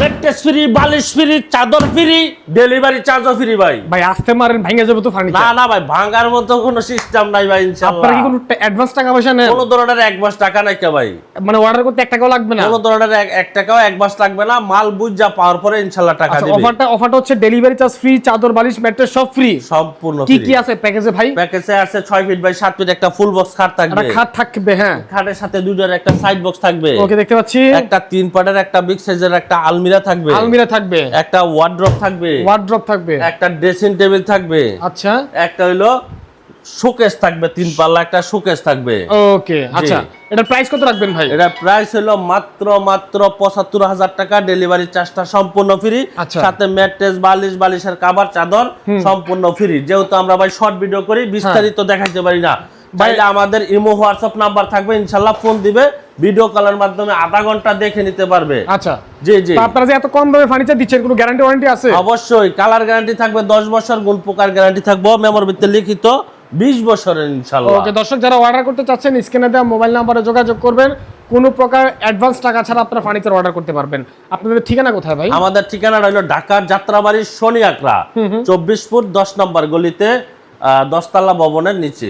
Mattress free বালিশ free চাদর free delivery চার্জও ফ্রি ভাই। ভাই আসতে মারেন ভেঙে যাবে তো ফার্নিচার না ভাই ভাঙার মতো কোনো সিস্টেম নাই ভাই ইনশাআল্লাহ আপনার কি কোনো অ্যাডভান্স টাকা পয়সা নেন? কোনো ধরনের টাকা নাই কে ভাই। মানে অর্ডার করতে এক টাকাও লাগবে না? কোনো ধরনের টাকাও এক মাস লাগবে না মাল বুঝ পাওয়ার পরে ইনশাআল্লাহ টাকা আচ্ছা দিবে। অফারটা অফারটা হচ্ছে ডেলিভারি চার্জ ফ্রি চাদর বালিশ ম্যাট্রেস সব ফ্রি সম্পূর্ণ কি free। কি আছে প্যাকেজে ভাই? প্যাকেজে আছে ছয় ফিট বাই সাত ফিট একটা ফুল বক্স খাট একটা থাকবে খাট থাকবে হ্যাঁ। খাটের সাথে দুটোর একটা সাইড বক্স থাকবে। ওকে দেখতে পাচ্ছি। একটা তিন পাটের একটা বিগ সাইজের একটা আলমিরা থাকবে। আলমিরা থাকবে। একটা ওয়ার্ড্রপ থাকবে। ওয়ার্ড্রপ থাকবে। একটা ড্রেসিং টেবিল থাকবে। আচ্ছা। একটা হইল শোকেস থাকবে তিন পাল্লা একটা শোকেস থাকবে। ওকে আচ্ছা। এটার প্রাইস কত রাখবেন ভাই? এটা প্রাইস হলো মাত্র মাত্র পঁচাত্তর হাজার টাকা। ডেলিভারি চার্জটা সম্পূর্ণ ফ্রি আচ্ছা। সাথে ম্যাট্রেস বালিশ বালিশের কাবার চাদর সম্পূর্ণ ফ্রি যেহেতু আমরা ভাই শর্ট ভিডিও করি বিস্তারিত দেখাইতে পারি না। চাইলে আমাদের ইমো হোয়াটসঅ্যাপ নাম্বার থাকবে ইনশাল্লাহ ফোন দিবে ভিডিও কলের মাধ্যমে আধা ঘণ্টা দেখে নিতে পারবে। আচ্ছা। জি জি। আপনারা যে এত কম দামে ফার্নিচার দিচ্ছেন কোনো গ্যারান্টি ওয়ারেন্টি আছে? অবশ্যই কালার গ্যারান্টি থাকবে দশ বছর গুণ পোকার গ্যারান্টি থাকবে মেমোর ভিতরে লিখিত বিশ বছরের ইনশাল্লাহ। ওকে দর্শক যারা অর্ডার করতে চাচ্ছেন স্ক্রিনে দেওয়া মোবাইল নাম্বারে যোগাযোগ করবেন। কোনো প্রকার অ্যাডভান্স টাকা ছাড়া আপনারা ফার্নিচার অর্ডার করতে পারবেন। আপনাদের ঠিকানা কোথায় ভাই? আমাদের ঠিকানা রইল ঢাকার যাত্রাবাড়ির শনি আকরা চব্বিশ ফুট দশ নম্বর গলিতে দশতলা ভবনের নিচে।